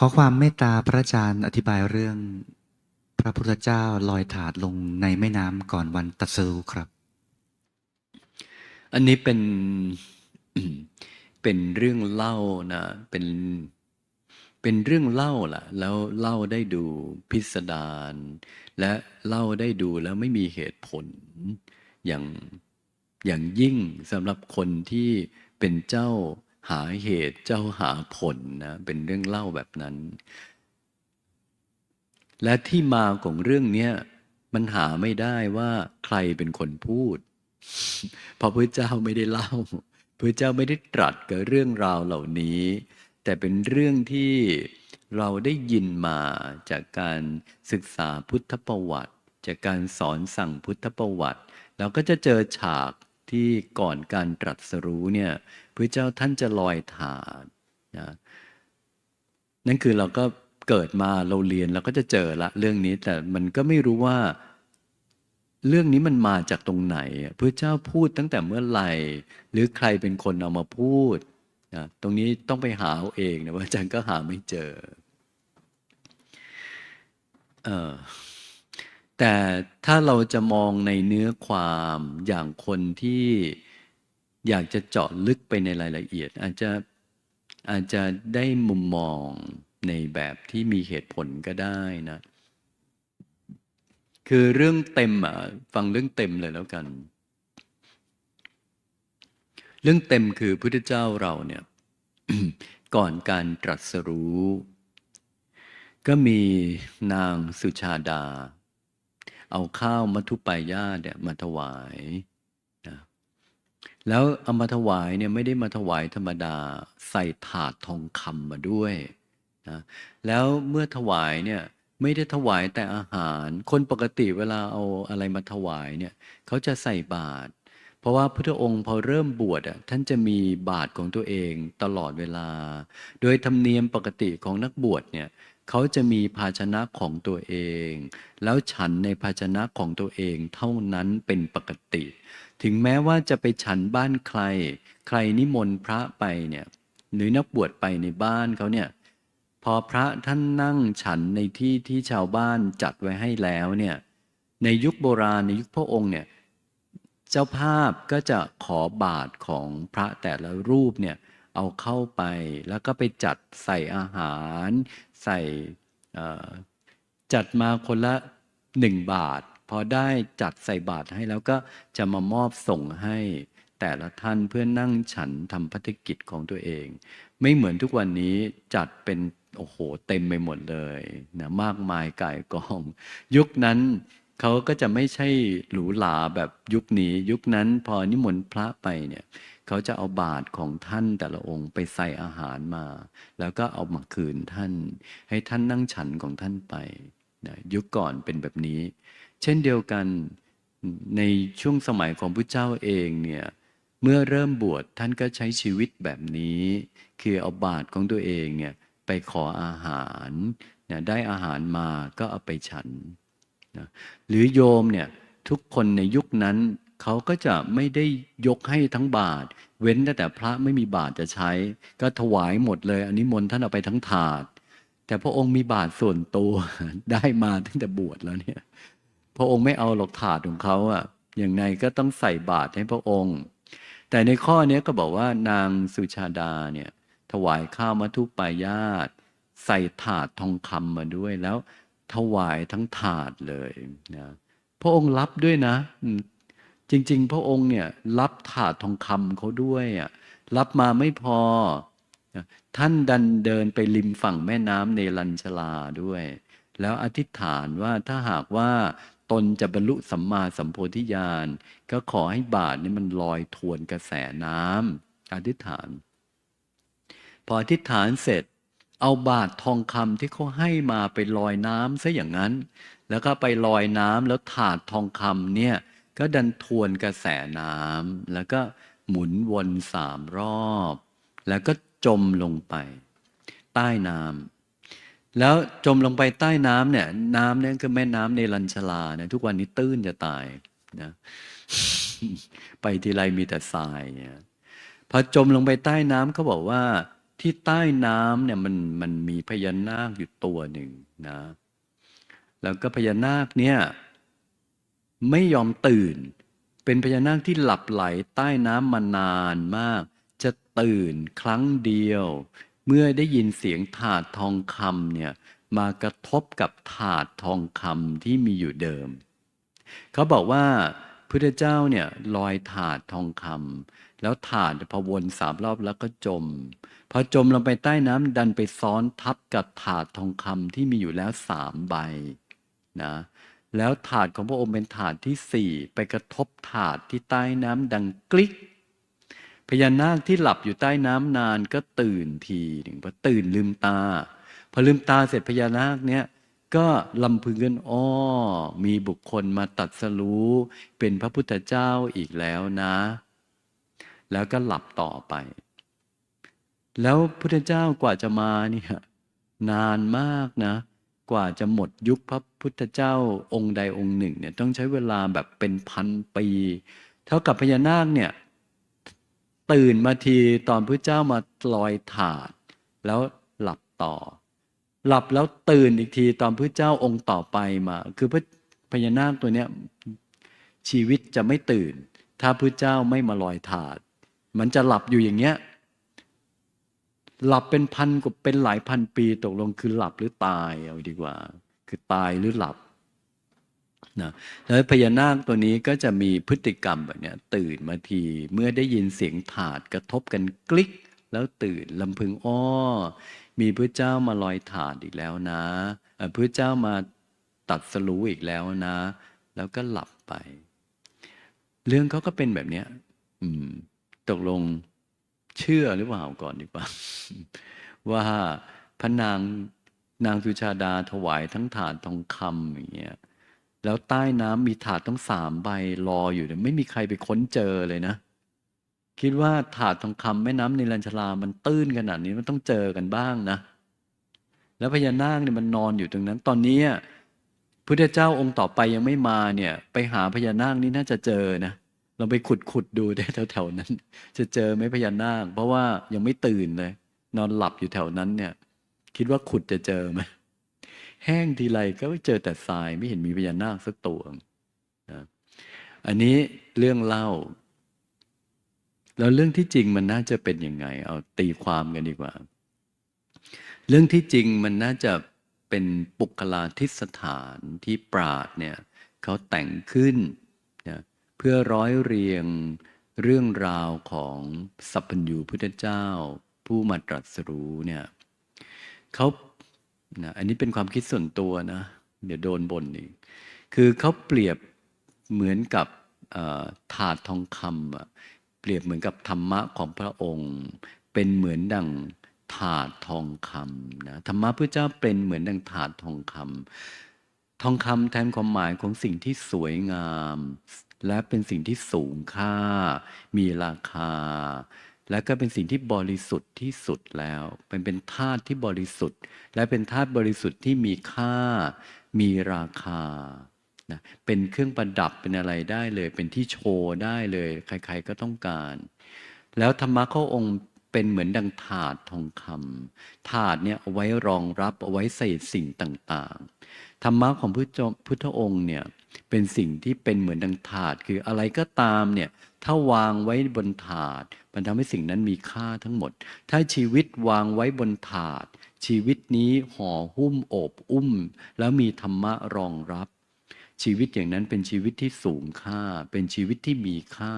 ขอความเมตตาพระอาจารย์อธิบายเรื่อง พระพุทธเจ้าลอยถาดลงในแม่น้ำก่อนวันตรัสรู้ครับ อันนี้เป็นเป็นเรื่องเล่านะเป็นเป็นเรื่องเล่าล่ะ แล้วเล่าได้ดูพิสดารและเล่าได้ดูแล้วไม่มีเหตุผล อย่างอย่างยิ่งสำหรับคนที่เป็นเจ้า หาเหตุเจ้าหาผลนะเป็นเรื่องเล่าแบบนั้น และที่มาของเรื่องนี้มันหาไม่ได้ว่าใครเป็นคนพูดเพราะพระเจ้าไม่ได้เล่าพระเจ้าไม่ได้ตรัสกับเรื่องราวเหล่านี้ แต่เป็นเรื่องที่เราได้ยินมาจากการศึกษาพุทธประวัติ จากการสอนสั่งพุทธประวัติ เราก็จะเจอฉากที่ก่อนการตรัสรู้เนี่ย พระเจ้าท่านจะลอยถาดนะนั่นคือเราก็เกิดมาเราเรียนเราก็จะเจอละเรื่องนี้ แต่มันก็ไม่รู้ว่า เรื่องนี้มันมาจากตรงไหนพระเจ้าพูดตั้งแต่เมื่อไหร่ หรือใครเป็นคนเอามาพูดนะตรงนี้ต้องไปหาเอาเองนะว่าอาจารย์ก็หาไม่เจอเออแต่ถ้าเราจะมองในเนื้อความอย่างคนที่ อยากจะเจาะลึกไปในรายละเอียด อาจจะอาจจะได้มุมมองในแบบที่มีเหตุผลก็ได้นะ คือเรื่องเต็มอะฟังเรื่องเต็มเลยแล้วกัน เรื่องเต็มคือพุทธเจ้าเราเนี่ยก่อนการตรัสรู้ ก็มีนางสุชาดา เอาข้าวมัทุปายาเนี่ยมาถวาย แล้วเอามาถวายเนี่ยไม่ได้มาถวายธรรมดา ใส่ถาดทองคำมาด้วยนะแล้วเมื่อถวายเนี่ยไม่ได้ถวายแต่อาหาร คนปกติเวลาเอาอะไรมาถวายเนี่ยเขาจะใส่บาตรเพราะว่าพุทธองค์พอเริ่มบวชอะท่านจะมีบาตรของตัวเองตลอดเวลา โดยธรรมเนียมปกติของนักบวชเนี่ยเขาจะมีภาชนะของตัวเอง แล้วฉันในภาชนะของตัวเองเท่านั้นเป็นปกติ ถึงแม้ว่าจะไปฉันบ้านใคร ใครนิมนต์พระไปเนี่ยหรือนักบวชไปในบ้านเขาเนี่ยพอพระท่านนั่งฉันในที่ที่ชาวบ้านจัดไว้ให้แล้วเนี่ยในยุคโบราณในยุคพระองค์เนี่ยเจ้าภาพก็จะขอบาทของพระแต่ละรูปเนี่ยเอาเข้าไปแล้วก็ไปจัดใส่อาหาร ใส่จัดมาคนละหนึ่งบาท พอได้จัดใส่บาทให้แล้วก็จะมามอบส่งให้แต่ละท่านเพื่อนั่งฉันทำพัฒกิจของตัวเอง ไม่เหมือนทุกวันนี้จัดเป็นโอ้โหเต็มไปหมดเลยนะมากมายก่ายกอง ยุคนั้นเขาก็จะไม่ใช่หรูหราแบบยุคนี้ ยุคนั้นพอนิมนต์พระไปเนี่ยเขาจะเอาบาตรของท่านแต่ละองค์ไปใส่อาหารมา แล้วก็เอามาคืนท่าน ให้ท่านนั่งฉันของท่านไปนะยุคก่อนเป็นแบบนี้ เช่นเดียวกันในช่วงสมัยของพระเจ้าเองเนี่ยเมื่อเริ่มบวชท่านก็ใช้ชีวิตแบบนี้ คือเอาบาตรของตัวเองเนี่ยไปขออาหารเนี่ยได้อาหารมาก็เอาไปฉันนะหรือโยมเนี่ยทุกคนในยุคนั้นเขาก็จะไม่ได้ยกให้ทั้งบาท เว้นแต่พระไม่มีบาทจะใช้ ก็ถวายหมดเลย อันนี้มนต์ท่านเอาไปทั้งถาด แต่พระองค์มีบาทส่วนตัวได้มาตั้งแต่บวชแล้วเนี่ย พระองค์ไม่เอาหลอกถาดของเขาอะอย่างไงก็ต้องใส่บาตรให้พระองค์ แต่ในข้อนี้ก็บอกว่านางสุชาดาเนี่ยถวายข้าวมัทุปายาตใส่ถาดทองคำมาด้วยแล้วถวายทั้งถาดเลยนะพระองค์รับด้วยนะ จริง ๆ พระองค์เนี่ยรับถาดทองคำเขาด้วยอะรับมาไม่พอ ท่านดันเดินไปริมฝั่งแม่น้ำเนรัญชลาด้วย แล้วอธิษฐานว่าถ้าหากว่า ตนจะบรรลุสัมมาสัมโพธิญาณ ก็ขอให้บาทนี้มันลอยทวนกระแสน้ำอธิษฐาน พออธิษฐานเสร็จ เอาบาททองคำที่เขาให้มาไปลอยน้ำซะอย่างนั้น แล้วก็ไปลอยน้ำแล้วถาดทองคำเนี่ยก็ดันทวนกระแสน้ำแล้วก็หมุนวนสามรอบ แล้วก็จมลงไป ใต้น้ำ แล้วจมลงไปใต้น้ำเนี่ย น้ำเนี่ยคือแม่น้ำในลัญชลาเนี่ยทุกวันนี้ตื้นจะตายนะไปทีไรมีแต่ทรายเนี่ยพอจมลงไปใต้น้ำเขาบอกว่าที่ใต้น้ำเนี่ยมันมันมีพญานาคอยู่ตัวหนึ่งนะ แล้วก็พญานาคเนี่ยไม่ยอมตื่น เป็นพญานาคที่หลับไหลใต้น้ำมานานมาก จะตื่นครั้งเดียว เมื่อได้ยินเสียงถาดทองคำเนี่ยมากระทบกับถาดทองคำที่มีอยู่เดิม เขาบอกว่าพุทธเจ้าเนี่ยลอยถาดทองคำแล้วถาดพอวนสามรอบแล้วก็จม พอจมลงไปใต้น้ำดันไปซ้อนทับกับถาดทองคำที่มีอยู่แล้วสามใบนะแล้วถาดของพระองค์เป็นถาดที่สี่ไปกระทบถาดที่ใต้น้ำดังกลิก พญานาคที่หลับอยู่ใต้น้ำนานก็ตื่นทีหนึ่งพอตื่นลืมตา พอลืมตาเสร็จพญานาคเนี่ยก็ลำพึงกันอ้อ มีบุคคลมาตัดสรู้เป็นพระพุทธเจ้าอีกแล้วนะ แล้วก็หลับต่อไป แล้วพุทธเจ้ากว่าจะมาเนี่ยนานมากนะ กว่าจะหมดยุคพระพุทธเจ้าองค์ใดองค์หนึ่งเนี่ยต้องใช้เวลาแบบเป็นพันปี เท่ากับพญานาคเนี่ย ตื่นมาทีตอนพระเจ้ามาลอยถาด แล้วหลับต่อ หลับแล้วตื่นอีกทีตอนพระเจ้าองค์ต่อไปมา คือพระพญานาคตัวเนี้ยชีวิตจะไม่ตื่น ถ้าพระเจ้าไม่มาลอยถาด มันจะหลับอยู่อย่างเงี้ยหลับเป็นพันกว่าเป็นหลายพันปีตกลงคือหลับหรือตายเอาดีกว่า คือตายหรือหลับ นะแล้วพญานาคตัวนี้ก็จะมีพฤติกรรมแบบนี้ตื่นมาทีเมื่อได้ยินเสียงถาดกระทบกันกลิก แล้วตื่นลำพึงอ้อ มีพระเจ้ามาลอยถาดอีกแล้วนะพระเจ้ามาตัดสรู้อีกแล้วนะ แล้วก็หลับไป เรื่องเขาก็เป็นแบบนี้ตกลงเชื่อหรือเปล่าก่อนดีกว่า ว่าพระนางนางสุชาดาถวายทั้งถาดทองคำอย่างเงี้ย แล้วใต้น้ำมีถาดต้องสามใบรออยู่เนี่ยไม่มีใครไปค้นเจอเลยนะ คิดว่าถาดทองคำแม่น้ำในลัญชลามันตื้นขนาดนี้มันต้องเจอกันบ้างนะ แล้วพญานาคเนี่ยมันนอนอยู่ตรงนั้น ตอนนี้พุทธเจ้าองค์ต่อไปยังไม่มาเนี่ย ไปหาพญานาคนี่น่าจะเจอนะเราไปขุดขุดดูได้แถวๆนั้น จะเจอไหมพญานาค เพราะว่ายังไม่ตื่นเลย นอนหลับอยู่แถวนั้นเนี่ย คิดว่าขุดจะเจอไหม แห้งทีไรก็เจอแต่ทรายไม่เห็นมีพญานาคสักตัวนะอันนี้เรื่องเล่า แล้วเรื่องที่จริงมันน่าจะเป็นยังไง เอาตีความกันดีกว่า เรื่องที่จริงมันน่าจะเป็นปุคลาทิสถานที่ปราดเนี่ยเขาแต่งขึ้นนะเพื่อร้อยเรียงเรื่องราวของสัพพัญญูพุทธเจ้า ผู้มาตรัสรู้เนี่ยเขา นะอันนี้เป็นความคิดส่วนตัวนะ เดี๋ยวโดนบ่นอีก คือเขาเปรียบเหมือนกับถาดทองคำเปรียบเหมือนกับธรรมะของพระองค์ เป็นเหมือนดังถาดทองคำนะธรรมะพระเจ้าเป็นเหมือนดังถาดทองคำทองคำแทนความหมายของสิ่งที่สวยงาม และเป็นสิ่งที่สูงค่า มีราคา และก็เป็นสิ่งที่บริสุทธิ์ที่สุดแล้วเป็นเป็นธาตุที่บริสุทธิ์ และเป็นธาตุบริสุทธิ์ที่มีค่า มีราคานะเป็นเครื่องประดับเป็นอะไรได้เลย เป็นที่โชว์ได้เลย ใคร ๆก็ต้องการ แล้วธรรมะข้าองค์ เป็นเหมือนดังถาดทองคำถาดเนี่ยเอาไว้รองรับเอาไว้ใส่สิ่งต่างๆ ธรรมะของพุทธพุทธองค์เนี่ยเป็นสิ่งที่เป็นเหมือนดังถาด คืออะไรก็ตามเนี่ยถ้าวางไว้บนถาด มันทำให้สิ่งนั้นมีค่าทั้งหมด ถ้าชีวิตวางไว้บนถาด ชีวิตนี้ห่อหุ้มโอบอุ้ม แล้วมีธรรมะรองรับ ชีวิตอย่างนั้นเป็นชีวิตที่สูงค่า เป็นชีวิตที่มีค่า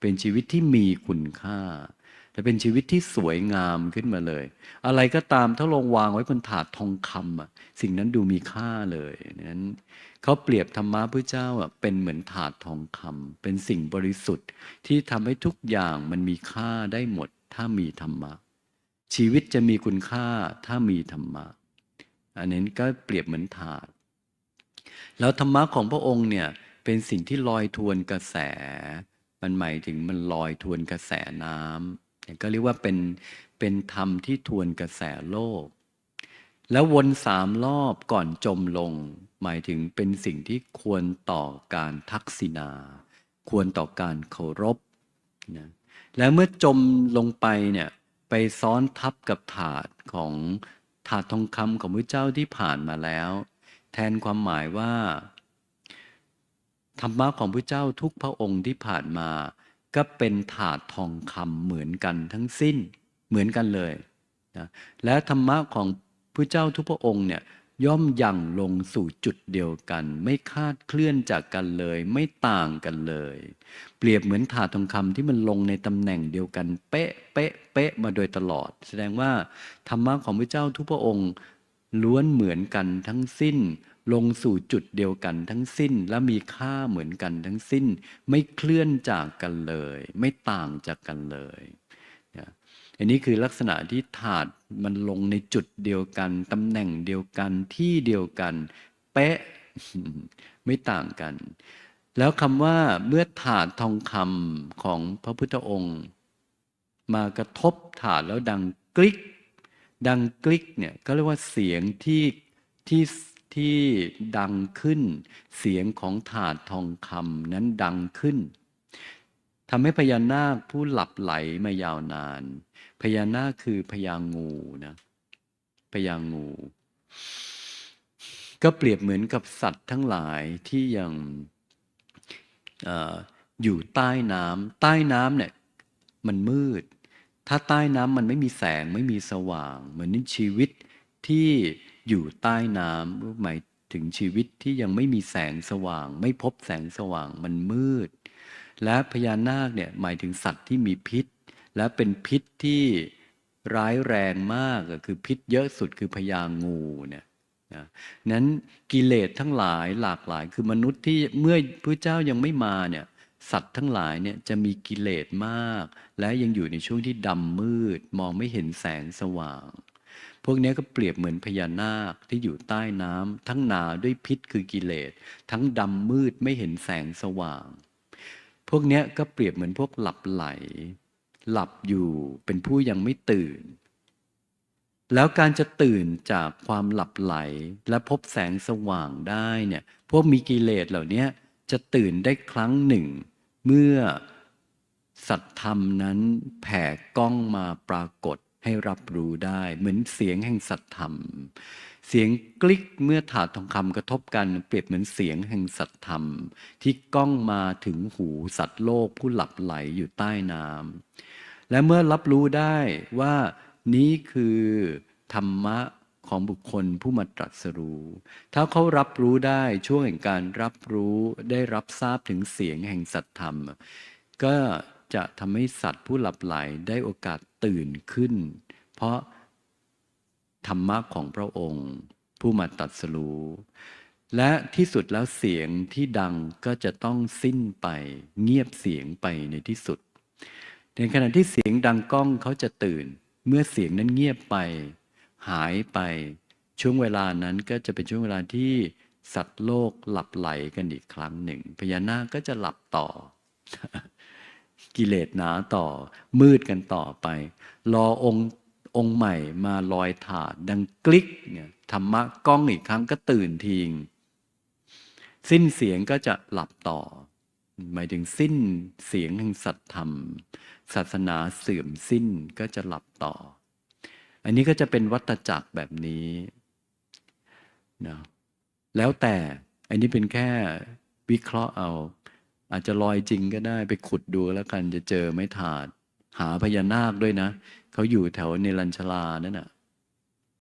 เป็นชีวิตที่มีคุณค่า และเป็นชีวิตที่สวยงามขึ้นมาเลย อะไรก็ตามถ้าลงวางไว้บนถาดทองคำอะสิ่งนั้นดูมีค่าเลยนั้นเขาเปรียบธรรมะพระเจ้าอะเป็นเหมือนถาดทองคำเป็นสิ่งบริสุทธิ์ ที่ทำให้ทุกอย่างมันมีค่าได้หมด ถ้ามีธรรมะ ชีวิตจะมีคุณค่าถ้ามีธรรมะ อันนี้ก็เปรียบเหมือนถาด แล้วธรรมะของพระองค์เนี่ยเป็นสิ่งที่ลอยทวนกระแส มันหมายถึงมันลอยทวนกระแสน้ำ ก็เรียกว่าเป็นเป็นธรรมที่ทวนกระแสโลก แล้ววนสามรอบก่อนจมลง หมายถึงเป็นสิ่งที่ควรต่อการทักษิณา ควรต่อการเคารพนะแล้วเมื่อจมลงไปเนี่ยไปซ้อนทับกับถาดของถาดทองคำของพระเจ้าที่ผ่านมาแล้ว แทนความหมายว่า ธรรมะของพระเจ้าทุกพระองค์ที่ผ่านมา ก็เป็นถาดทองคำเหมือนกันทั้งสิ้นเหมือนกันเลยนะและธรรมะของพระเจ้าทุกพระองค์เนี่ยย่อมยั่งลงสู่จุดเดียวกัน ไม่คาดเคลื่อนจากกันเลย ไม่ต่างกันเลย เปรียบเหมือนถาดทองคำที่มันลงในตำแหน่งเดียวกัน เป๊ะเป๊ะเป๊ะมาโดยตลอด แสดงว่าธรรมะของพระเจ้าทุกพระองค์ล้วนเหมือนกันทั้งสิ้น ลงสู่จุดเดียวกันทั้งสิ้นและมีค่าเหมือนกันทั้งสิ้น ไม่เคลื่อนจากกันเลย ไม่ต่างจากกันเลยอันนี้คือลักษณะที่ถาดมันลงในจุดเดียวกันตำแหน่งเดียวกันที่เดียวกัน เป๊ะ ไม่ต่างกัน แล้วคำว่าเมื่อถาดทองคำของพระพุทธองค์ มากระทบถาดแล้วดังกริก ดังกริกเนี่ยก็เรียกว่าเสียงที่ที่ ที่ดังขึ้น เสียงของถาดทองคำนั้นดังขึ้นทำให้พญานาคผู้หลับไหลมายาวนาน พญานาคคือพญางูนะพญางู ก็เปรียบเหมือนกับสัตว์ทั้งหลายที่ยังอออยู่ใต้น้ำใต้น้ำเนี่ยมันมืด ถ้าใต้น้ำมันไม่มีแสงไม่มีสว่าง เหมือนชีวิตที่ อยู่ใต้น้ำหมายถึงชีวิตที่ยังไม่มีแสงสว่าง ไม่พบแสงสว่างมันมืด และพญานาคเนี่ยหมายถึงสัตว์ที่มีพิษ และเป็นพิษที่ร้ายแรงมากคือพิษเยอะสุดคือพญางูเนี่ยนะนั้นกิเลสทั้งหลายหลากหลายคือมนุษย์ที่เมื่อพระเจ้ายังไม่มาเนี่ยสัตว์ทั้งหลายเนี่ยจะมีกิเลสมาก และยังอยู่ในช่วงที่ดำมืด มองไม่เห็นแสงสว่าง วกนี้ก็เปรียบเหมือนพญานาคที่อยู่ใต้น้ำทั้งหนาด้วยพิษคือกิเลส ทั้งดำมืดไม่เห็นแสงสว่าง พวกนี้ก็เปรียบเหมือนพวกหลับไหล หลับอยู่เป็นผู้ยังไม่ตื่น แล้วการจะตื่นจากความหลับไหลและพบแสงสว่างได้เนี่ยพวกมีกิเลสเหล่านี้จะตื่นได้ครั้งหนึ่ง เมื่อสัตธรรมนั้นแผ่กล้องมาปรากฏ ให้รับรู้ได้ เหมือนเสียงแห่งสัตธรรม เสียงกลิกเมื่อถาดทองคำกระทบกันเปรียบเหมือนเสียงแห่งสัตธรรม ที่ก้องมาถึงหูสัตว์โลกผู้หลับไหลอยู่ใต้น้ำและเมื่อรับรู้ได้ว่านี้คือธรรมะของบุคคลผู้มาตรัสรู้ ถ้าเขารับรู้ได้ช่วงแห่งการรับรู้ได้รับทราบถึงเสียงแห่งสัตธรรม ก็จะทำให้สัตว์ผู้หลับไหลได้โอกาส ตื่นขึ้น เพราะธรรมะของพระองค์ ผู้มาตรัสรู้ และที่สุดแล้วเสียงที่ดังก็จะต้องสิ้นไป เงียบเสียงไปในที่สุด ในขณะที่เสียงดังก้องเขาจะตื่น เมื่อเสียงนั้นเงียบไป หายไปช่วงเวลานั้นก็จะเป็นช่วงเวลาที่สัตว์โลกหลับไหลกันอีกครั้งหนึ่งพญานาคก็จะหลับต่อ กิเลสหนาต่อ มืดกันต่อไป รอองค์องค์ใหม่มาลอยถาดดังกลิกเนี่ยธรรมะก้องอีกครั้งก็ตื่นทิ้งสิ้นเสียงก็จะหลับต่อ หมายถึงสิ้นเสียงแห่งสัตธรรม ศาสนาเสื่อมสิ้นก็จะหลับต่อ อันนี้ก็จะเป็นวัฏจักรแบบนี้นะแล้วแต่อันนี้เป็นแค่วิเคราะห์เอา อาจจะลอยจริงก็ได้ไปขุดดูแล้วกันจะเจอไม่ถาด หาพญานาคด้วยนะ เขาอยู่แถวเนรัญชลานั่นน่ะ